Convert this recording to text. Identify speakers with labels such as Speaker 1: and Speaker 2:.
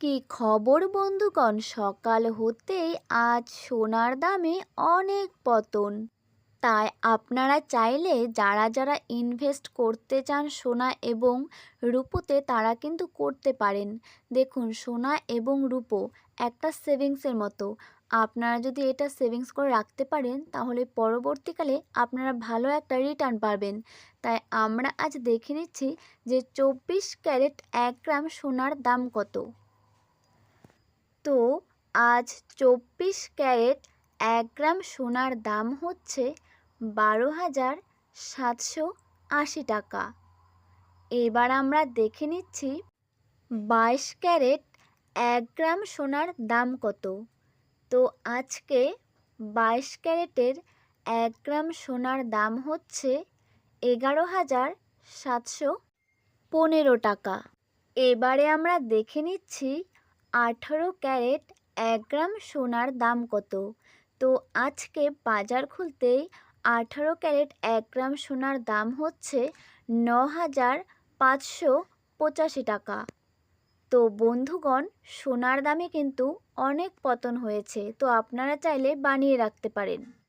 Speaker 1: কি খবর বন্ধুগণ? সকাল হতেই আজ সোনার দামে অনেক পতন। তাই আপনারা চাইলে যারা যারা ইনভেস্ট করতে চান সোনা এবং রূপোতে তারা কিন্তু করতে পারেন। দেখুন, সোনা এবং রূপো একটা সেভিংসের মতো। আপনারা যদি এটা সেভিংস করে রাখতে পারেন, তাহলে পরবর্তীকালে আপনারা ভালো একটা রিটার্ন পাবেন। তাই আমরা আজ দেখে নিচ্ছি যে চব্বিশ ক্যারেট এক গ্রাম সোনার দাম কত। তো আজ চব্বিশ ক্যারেট এক গ্রাম সোনার দাম হচ্ছে বারো হাজার সাতশো আশি টাকা। এবার আমরা দেখে নিচ্ছি বাইশ ক্যারেট এক গ্রাম সোনার দাম কত। তো আজকে বাইশ ক্যারেটের এক গ্রাম সোনার দাম হচ্ছে এগারো হাজার সাতশো পনেরো টাকা। এবারে আমরা দেখে নিচ্ছি আঠারো ক্যারেট এক গ্রাম সোনার দাম কত? তো আজকে বাজার খুলতেই আঠারো ক্যারেট এক গ্রাম সোনার দাম হচ্ছে ন হাজার পাঁচশো পঁচাশি টাকা। তো বন্ধুগণ, সোনার দামে কিন্তু অনেক পতন হয়েছে, তো আপনারা চাইলে বানিয়ে রাখতে পারেন।